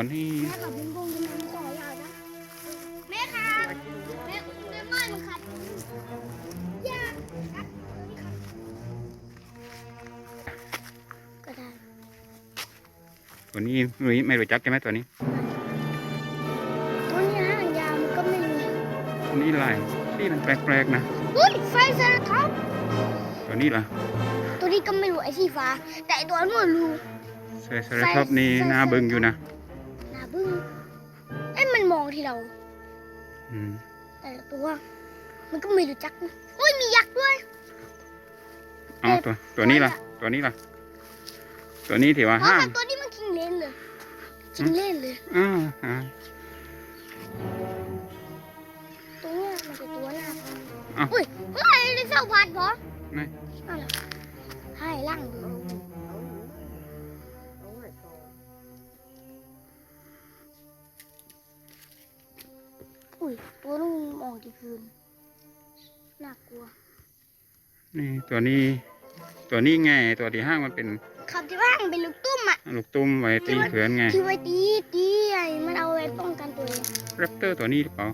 แม่ขับเป็นกงทำไมมันต่อยาวนะแม่ครับแม่แม่ไม่มันขัดยากครับนี่ครับก็ได้ตัวนี้หนุ่ไม่รู้จักใช่ไหมตัวนี้ตัวนี้หางยาวมันก็ไม่รู้ตัวนี้ลายที่มันแปลกๆนะอุ้ยไฟเซอร์ท็อปตัวนี้ล่ะตัวนี้ก็ไม่รู้ไอ้สีฟ้าแต่ตัวนู้นรู้เซร์เซอร์ท็อปนี่น่าเบิ่งอยู่นะ หนาบึ้งเอ้ยมันมองที่เรา อืมแต่ละตัว มันก็ไม่รู้จักนะอุ้ยมียักษ์ด้วย เอาตัวตัวนี้ล่ะ ตัวนี้ล่ะ ตัวนี้ถือว่าเพราะห้ามว่าตัวนี้มันคิงเล่นเลยคิงเล่นเลยอ่าอ่าตัวเนี้ยมันจะตัวหน้าพันเอ้าอุ้ยเฮ้ยได้เศร้าพัดเหรอไม่นั่นแหละให้ล่างดู ยตัวนู้นมองที่พื้นน่ากลัว นี่ตัวนี้ตัวนี้ไงตัวที่ห้างมันเป็นขับที่ว่างเป็นลูกตุ้มอะลูกตุ้มไว้ตีเขือนไงที่ไว้ตีตีไอ้มันเอาไว้ป้องกันตัวเองแรปเตอร์ตัวนี้หรือเปล่า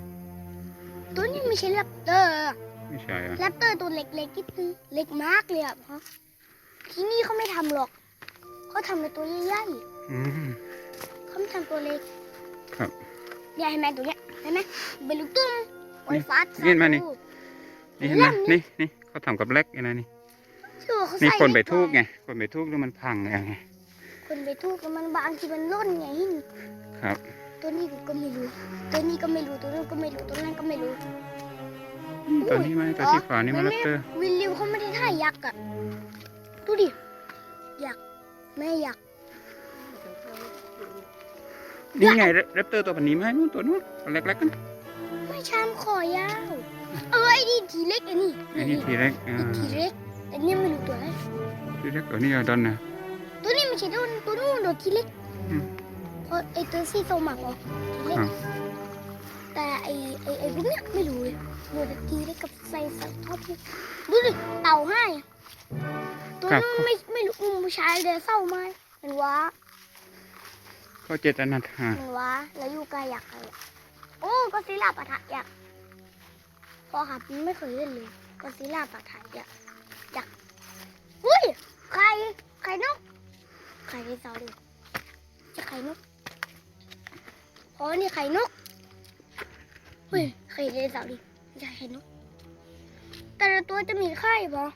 ตัวนี้ไม่ใช่แรปเตอร์ไม่ใช่อะแรปเตอร์ตัวเล็กๆที่คือเล็กมากเลยอะเพราะที่นี่เขาไม่ทำหรอกเขาทำในตัวใหญ่อืมๆเขาไม่ทำตัวเล็กครับเนี่ยเห็นไหมตัวเนี้ยเห็นไหมเป็นลูกตุ้มไว้ฟาดนี่มานี่ลูกนี่เห็นไหมนี่นี่เขาทำกับเล็กไงนะนี่ที่ว่าเขานี่ใส่คนไปเล็ทูกว้ไงคนไปทูกแล้วมันพังไงคนไปทูกแล้วมันบางทีมันล่นไงหินครับ ตัวนี้กูก็ไม่รู้ ตัวนี้ก็ไม่รู้ตัวนู้นก็ไม่รู้ตัวนั้นก็ไม่รู้ตัวนี้ไหมตัวที่ฝานี่มันแรปเตอร์วิลลิวเขาไม่ได้ท่ายักษ์อะดูดิยักษ์แม่ยักษ์ นี่ไงแรปเตอร์ตัวพันนี้ไหมนู่นตัวนู้นตัวเล็กๆกันไม่ชามคอยาว เออไอ้นี่ทีเล็กไอ้นี่ไอ้นี่ทีเล็กอ่านี่ทีเล็กแต่เนี่ยไม่รู้ตัวอะไรทีเล็กตัวนี้เอาดอนนะตัวนี้ไม่ใช่ตัวตัวนู้นตัวทีเล็กอืมเพราะไอ้ตัวสีส้มอะพอทีเล็กครับแต่ไอ้ไอ้ไอ้พวกเนี้ยไม่รู้เลยรู้แต่ทีเล็กกับไซส์ท็อปเนี่ยดูดิเต่าให้ตัวนู้นไม่ไม่รู้อุ้มผู้ชายเลยเศร้าไหมมันว้า ก็เจตนาทานว้าแล้วอยู่ใกล้ยักอะไรโอ้ก็ซิลาปะทะอยักพอครับไม่เคยเล่นเลยก็ซิลาปะทะอยักษ์ยักอุ้ยไข่ไข่นกไข่ไดโนเสาร์ดิจะไข่นกอ๋อนี่ไข่นกเฮ้ยไข่ไดโนเสาร์ดิไม่ใช่ไข่นก แต่ละตัวจะมีไข่ปะ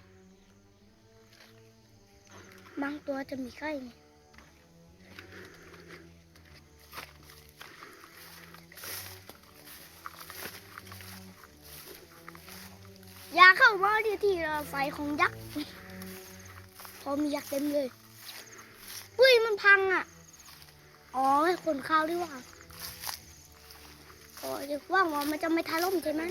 บางตัวจะมีไข่ไง เข้ามาที่ที่เราไฟของยักษ์พอมียักษ์เต็มเลยอุ้ยมันพังอะ อ๋อขนข้าวดีกว่าโอ้ยว่างว่ามันจะไม่ทะล่มใช่ไหม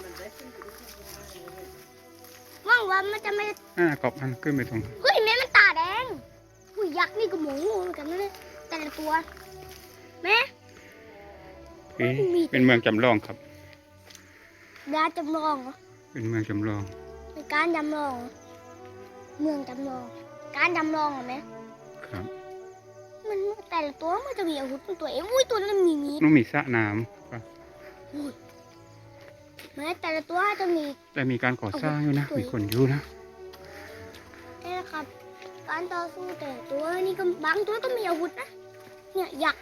ว่างว่ามันจะไม่อ่ากบมันขึ้นไปตรงเฮ้ยแม่มันตาแดงอุ้ยยักษ์นี่ก็หมูเหมือนกันนะเนี่ยแต่ละตัวแม่เอ๊ะเป็นเมืองจำลองครับยาจำลองเหรอเป็นเมืองจำลอง เป็นการจำลองเหรอเมืองจำลอง การจำลองเหรอแม่ครับ มันแต่ละตัวมันจะมีอาวุธเป็นตัวเองอุ้ยตัวนั้นมีมีดต้องมีสระน้ำครับแม้แต่ละตัวจะมีแต่มีการก่อสร้างอยู่นะ มีคนอยู่นะนี่นะครับ การต่อสู้แต่ละตัวนี่ก็บางตัวก็มีอาวุธนะเนี่ยยักษ์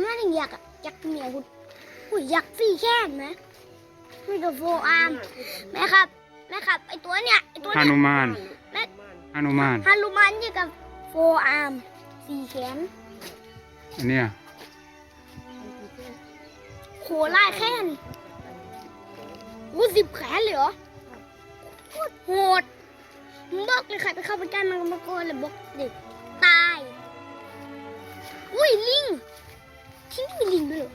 ไม่ได้ยักษ์อะยักษ์มีอาวุธอุ้ยยักษ์สี่แค่นไหมมีกับโฟอาร์มแม่ครับ แม่ครับไอตัวเนี่ยไอตัวฮาเนี่ยนุมานแม่ฮานุมาน ฮานุมันเนี่ยกับโฟอาร์มสี่แขนอันเนี้ยโหไล่แค่นอู้สิบแขนเลยเหรอโคตรโหดมึงบอกเลยใครไปเข้าไปใกล้มันก็มาโกนเลยบอกเด็กตายอุ้ยลิงที่นี่มีลิงด้วยเหรอ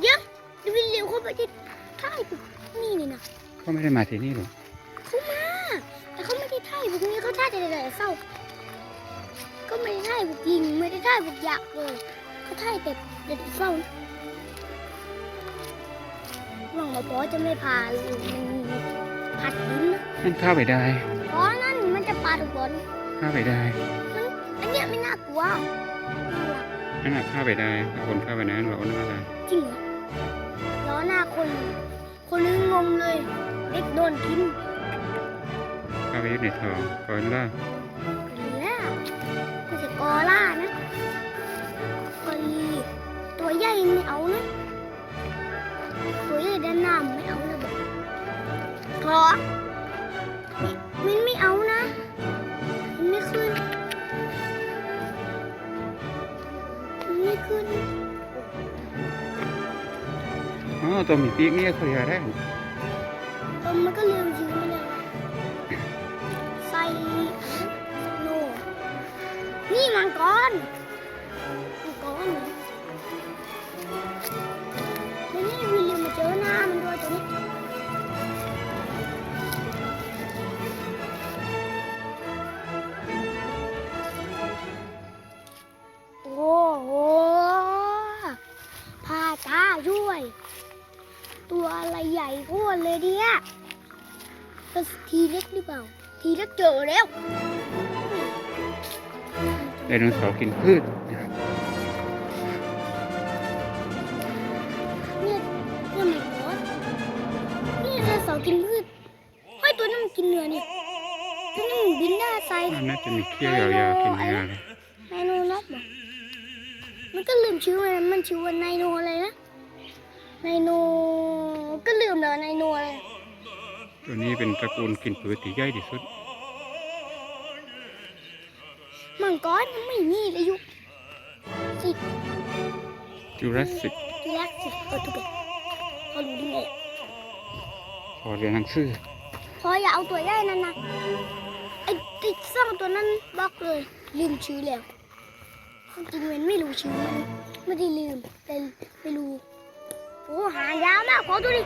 เดี๋ยวดูวินเร็วเข้าไปที่ท่ายปุ๊บนี่นี่นะ เขาไม่ได้มาที่นี่หรอกเขามาแต่เขาไม่ได้ท่ายพวกนี้เขาท่ายแต่แต่เศร้าก็ไม่ได้ท่ายพวกลิงไม่ได้ท่ายพวกยักเลยเขาท่ายแต่แต่เศร้าหวังว่าพอจะไม่พาผัดดินนะนั่นข้าไปได้เพราะนั่นมันจะปาทุกคนข้าไปได้อันเนี้ยไม่น่ากลัวน่ารักนั่นแหละข้าไปได้ถ้าคนข้าไปนั้นเราหน้าได้จริงเหรอล้อหน้าคน คนนี้งงเลย เด็กโดนกินเข้าไปยึดในทองก่อนล่า อ๋อตัวมีปีกนี่เขาอยากได้เอ อะไรใหญ่โคตรเลยเนี่ยเป็นทีเล็กหรือเปล่า ทีเล็กเจอแล้วไดโนเสาร์กินพืชเนี่ยเนี่ยมันร้อนนี่ไดโนเสาร์กินพืชเฮ้ยตัวนั้นมันกินเนื้อเนี่ยตัวนั้นมันบินได้ไซอันน่าจะมีเขี้ยวยาวๆกินเนื้อเลยไนโนน็อกบอกมันก็ลืมชื่อมันมันชื่อว่าไนโนอะไรนะไนโนก็ลื มแล้วไนโนอะไรตัวนี้เป็นตระกูลกินพืชที่ใหญ่ที่สุด มังกรยังไม่มีเลยยุคสิจูราสสิกทีแรกสิเออทุกคนเขารู้ได้ไงพอเรียนหนังสือพออย่าเอาตัวใหญ่นั่นนะไอ้ติดซ่องตัวนั้นบล็อกเลย ลืมชื่อแล้วจริงๆมันไม่รู้ชื่อมันไม่ได้ลืมแต่ไม่รู้โอ้หางยาวมากขอตัวดิ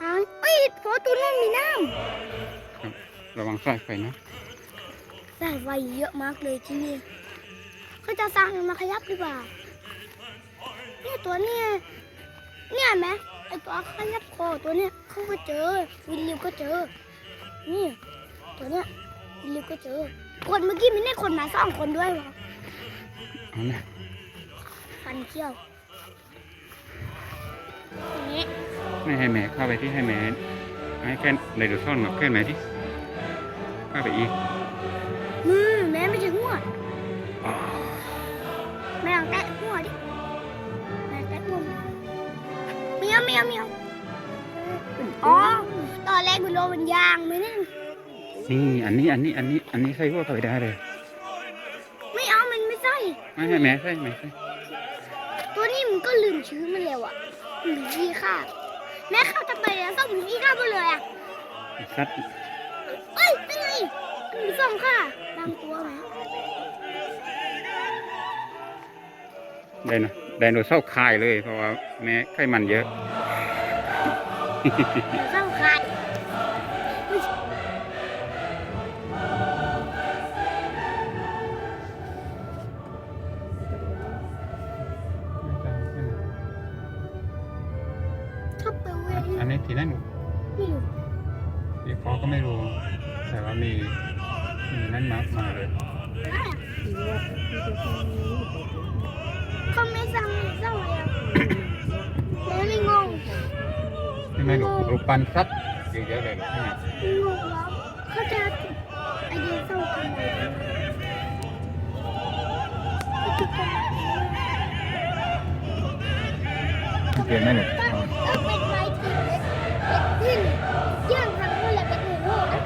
หางเอ้ยขอตัวนั้นมีน้ระวังสายไฟนะำได้ไฟเยอะมากเลยที่นี่เขาจะสร้างมันมาขยับหรือเปล่าเนี่ยตัวเนี้ยเนี่ยเห็นไหมไอตัวขยับคอตัวเนี้ยเขาก็เจอวิลลิวก็เจอ นี่ ตัวเนี้ยวิลลิวก็เจอ คนเมื่อกี้มันได้คนมาสองคนด้วยวะเอานะ ฟันเขี้ยวอย่างนี้ ไม่ให้แม่เข้าไปที่ให้แม่ให้แค่ไดโนเสาร์หนักแค่ไหนที่เข้าไปอีกมือแม่ไม่ใช่หัวอ๋อแม่ลองแตะหัวดิแม่แตะหัวเมียวเมียวเมียวอ๋อตอนแรกมันโดนมันยางไหมเนี่ยนี่อันนี้อันนี้อันนี้อันนี้ใส่หัวเข้าไปได้เลย ไม่เอามันไม่ใช่ไม่ให้แม่ใส่แม่ใส่ตัวนี้มันก็ลืมชื่อมันแล้วอะมันมีขี้ข้า แม่เข้าจะไปแล้วต้องมีขี้ข้าไปเลยอะสัตว์เอ้ยเป็นไงมันมีสองค่ะบางตัวไหมไดโนไดโนเสาร์คายเลยเพราะว่าแม่ไขมันเยอะสองค่ะช นี่ไม่หนูรูปปั้นสัตว์เยอะๆเลยหรอกนี่ไงงงแล้วเขาจะไอเดียส่งทำไมเขาทำไมเปลี่ยนไหมหนูตั้งเออเป็นไม้ทีเล็กเล็กขึ้นย่างทำนั่นแหละเป็นหูนะ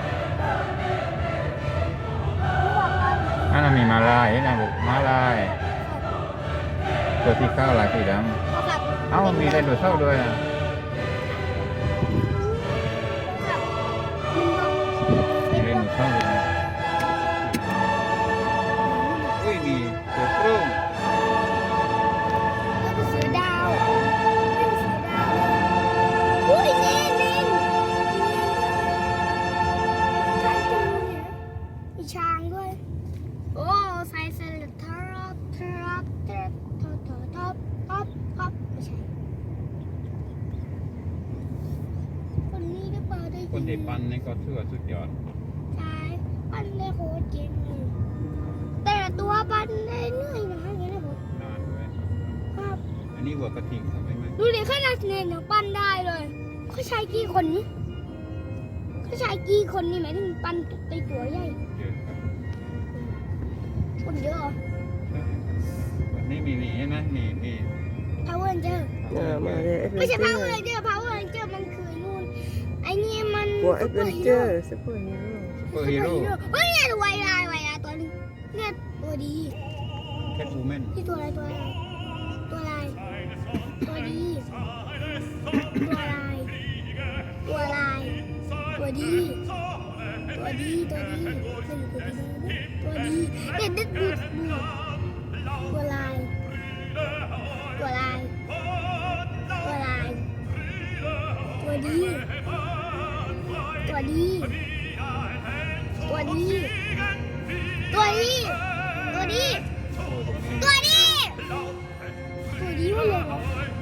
อันนั้นมีมาลายนะบุมาลายตัวที่เก้าลายสีดำเอ้ามีไดโนเสาร์ด้วยอะ คนที่ปั้นนี่ก็ถือว่าสุดยอด ใช่ปั้นได้โคตรเก่งเลยแต่ละตัวปั้นได้เหนื่อยนะอย่างนี้นะผมนานนนี้วัวกระทิงทำไมไหมดูดิขนาดเนนยังปั้นได้เลยเขาใช้กี่คนนี้เขาใช้กี่คนนี่หมายถึงปั้นตัวตัวใหญ่เยอะครับคนเยอะเหรอใช่วันนี้มีมีใช่ไหมมีมี Power Ranger เออมาเลยไม่ใช่ Power Ranger Power หัวเอ็ดเวนเจอร์ซูเปอร์ฮีโร่ซูเปอร์ฮีโร่ เฮ้ยเนี่ยไวลายไวลายตัวนี้เนี่ยตัวดี แคทวูแมนที่ตัวอะไรตัวอะไรตัวอะไรตัวดี ตัวอะไรตัวอะไรตัวดี ตัวดีตัวดีตัวดีตัวดีเนี่ยดึกดูดดูดตัวลาย ดี ตัวดี ตัวดี ตัวดี ตัวดี ตัวดีว่าเลย